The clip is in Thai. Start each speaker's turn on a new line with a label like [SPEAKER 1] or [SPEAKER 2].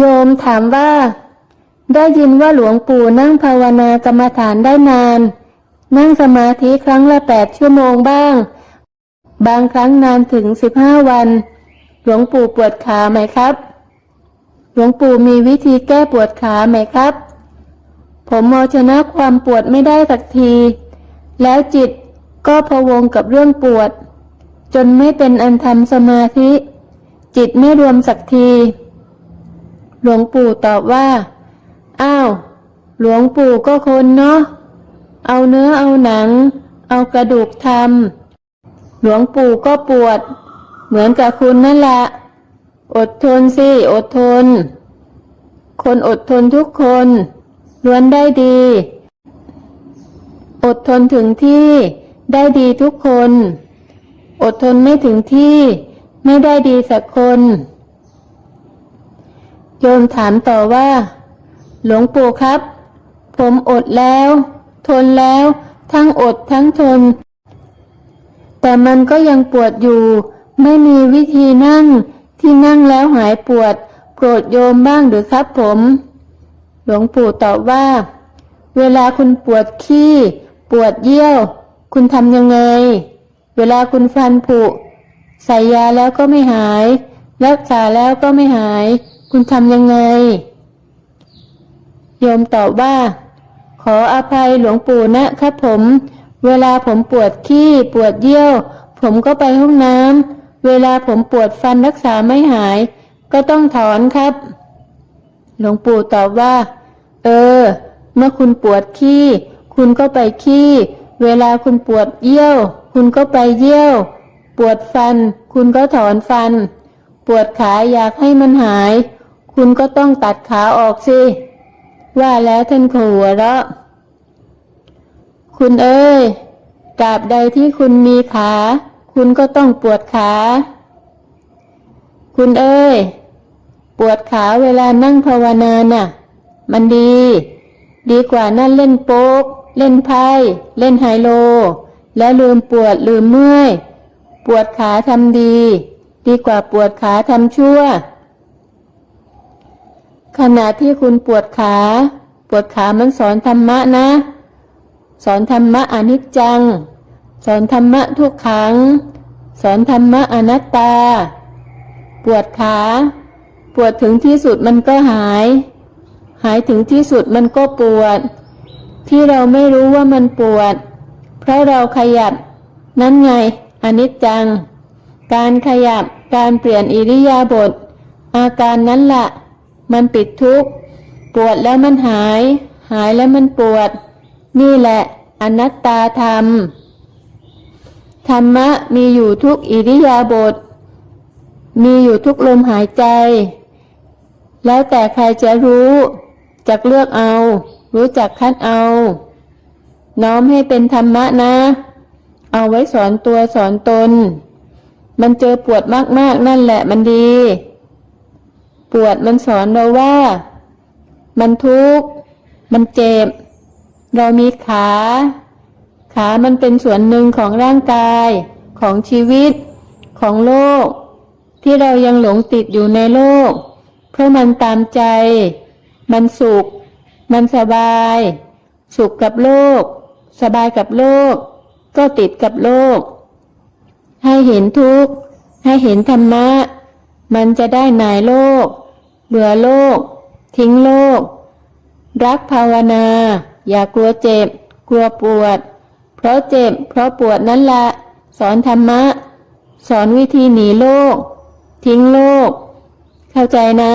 [SPEAKER 1] โยมถามว่า ได้ยินว่าหลวงปู่นั่งภาวนากรรมฐานได้นาน นั่งสมาธิครั้งละแปดชั่วโมงบ้าง บางครั้งนานถึงสิบห้าวัน หลวงปู่ปวดขาไหมครับ หลวงปู่มีวิธีแก้ปวดขาไหมครับ ผมเอาชนะความปวดไม่ได้สักที แล้วจิตก็พะวงกับเรื่องปวด จนไม่เป็นอันทำสมาธิ จิตไม่รวมสักที หลวงปู่ตอบว่า อ้าว หลวงปู่ก็คนเนาะ เอาเนื้อเอาหนัง เอากระดูกทำ หลวงปู่ก็ปวด เหมือนกับคุณนั่นแหละ อดทนสิ อดทน คนอดทนทุกคนล้วนได้ดี อดทนถึงที่ได้ดีทุกคน อดทนไม่ถึงที่ ไม่ได้ดีสักคน โยมถามต่อว่า หลวงปู่ครับ ผมอดแล้ว ทนแล้ว ทั้งอดทั้งทน แต่มันก็ยังปวดอยู่ ไม่มีวิธีนั่งที่นั่งแล้วหายปวด โปรดโยมบ้างหรือครับผม หลวงปู่ตอบว่า เวลาคุณปวดขี้ ปวดเยี่ยว คุณทำยังไง เวลาคุณฟันผุใส่ยาแล้วก็ไม่หาย รักษาแล้วก็ไม่หาย คุณทำยังไง โยมตอบว่า ขออภัยหลวงปู่นะครับผม เวลาผมปวดขี้ปวดเยี่ยว ผมก็ไปห้องน้ำเวลาผมปวดฟันรักษาไม่หาย ก็ต้องถอนครับ หลวงปู่ตอบว่า เออ เมื่อคุณปวดขี้ คุณก็ไปขี้ เวลาคุณปวดเยี่ยว คุณก็ไปเยี่ยว ปวดฟัน คุณก็ถอนฟัน ปวดขาอยากให้มันหาย คุณก็ต้องตัดขาออกสิ ว่าแล้วท่านก็หัวเราะ คุณเอ้ยตราบใดที่คุณมีขา คุณก็ต้องปวดขา คุณเอ้ย ปวดขาเวลานั่งภาวนาน่ะ มันดี ดีกว่านั่นเล่นโป๊ก เล่นไพ่ เล่นไฮโล แล้วลืมปวดลืมเมื่อย ปวดขาทำดี ดีกว่าปวดขาทำชั่ว ขณะที่คุณปวดขา ปวดขามันสอนธรรมะนะ สอนธรรมะอนิจจัง สอนธรรมะทุกขัง สอนธรรมะอนัตตา ปวดขา ปวดถึงที่สุดมันก็หาย หายถึงที่สุดมันก็ปวด ที่เราไม่รู้ว่ามันปวด เพราะเราขยับ นั่นไงอนิจจัง การขยับการเปลี่ยนอิริยาบถอาการนั้นละ่ะ มันปิดทุกข์ ปวดแล้วมันหาย หายแล้วมันปวด นี่แหละ อนัตตาธรรม ธรรมะมีอยู่ทุกอิริยาบถ มีอยู่ทุกลมหายใจ แล้วแต่ใครจะรู้จักเลือกเอา รู้จักคัดเอา น้อมให้เป็นธรรมะนะ เอาไว้สอนตัวสอนตน มันเจอปวดมากๆนั่นแหละมันดี ปวดมันสอนเราว่า มันทุกข์ มันเจ็บ เรามีขา ขามันเป็นส่วนหนึ่งของร่างกาย ของชีวิต ของโลก ที่เรายังหลงติดอยู่ในโลก เพราะมันตามใจ มันสุข มันสบาย สุขกับโลก สบายกับโลก ก็ติดกับโลก ให้เห็นทุกข์ ให้เห็นธรรมะ มันจะได้หนายโลก เบื่อโลก ทิ้งโลก รักภาวนา อย่ากลัวเจ็บ กลัวปวด เพราะเจ็บ เพราะปวดนั่นละ สอนธรรมะ สอนวิธีหนีโลก ทิ้งโลก เข้าใจนะ